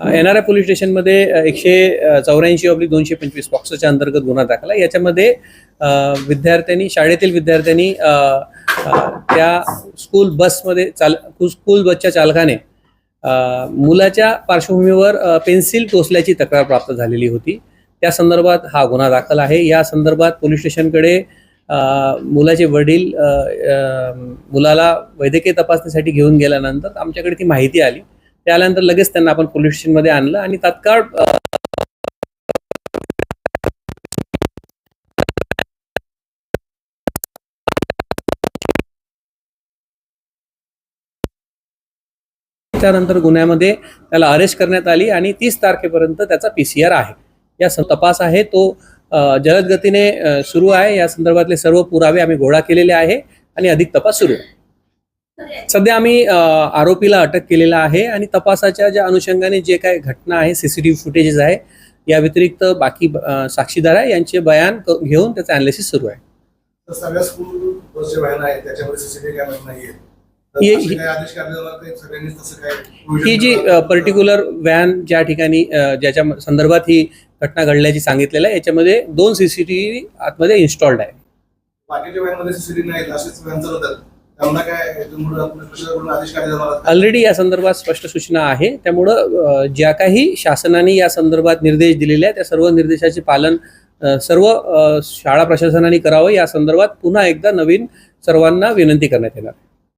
N R I police स्टेशनमध्ये एकशे चौऱ्याऐंशी ऑब्लिक दोनशे पंचवीस पॉक्सोच्या अंतर्गत गुन्हा दाखला. याच्यामध्ये विद्यार्थ्यांनी शाळेतील विद्यार्थ्यांनी त्या स्कूल बसमध्ये चाल स्कूल बसच्या चालकाने मुलाच्या पार्श्वभूमीवर पेन्सिल टोचल्याची तक्रार प्राप्त झालेली होती. त्या संदर्भात हा गुन्हा दाखल आहे. या संदर्भात पोलीस स्टेशनकडे मुलाचे वडील मुलाला वैद्यकीय तपासणीसाठी घेऊन गेल्यानंतर आमच्याकडे ती माहिती आली. त्यानंतर लगेच त्यांना आपण पोलीस स्टेशनमध्ये आणलं आणि तात्काळ त्यानंतर गुन्ह्यामध्ये त्याला अरेस्ट करण्यात आली आणि तीस तारखेपर्यंत त्याचा पी सी आर आहे. या तपास आहे तो जलद गतीने सुरू आहे. या संदर्भातले सर्व पुरावे आम्ही गोळा केलेले आहे आणि अधिक तपास सुरू आहे. सध्या आम्ही आरोपीला अटक केलेला आहे आणि तपासाच्या ज्या अनुषंगाने जे काही घटना आहे सीसीटीव्ही फुटेजेस आहे या व्यतिरिक्त बाकी साक्षीदार आहे यांचे बयान घेऊन त्याचं अनालिसिस सुरू आहे. ही जी पर्टिक्युलर व्हॅन ज्या ठिकाणी ज्याच्या संदर्भात ही घटना घडल्याची सांगितलेलं आहे याच्यामध्ये दोन सीसीटीव्ही आतमध्ये इन्स्टॉल्ड आहे. ऑलरेडी या संदर्भात स्पष्ट सूचना आहे. त्यामुळं ज्या काही शासनाने या संदर्भात निर्देश दिलेले आहेत त्या सर्व निर्देशाचे पालन सर्व शाळा प्रशासनाने करावं या संदर्भात पुन्हा एकदा नवीन सर्वांना विनंती करण्यात येणार आहे.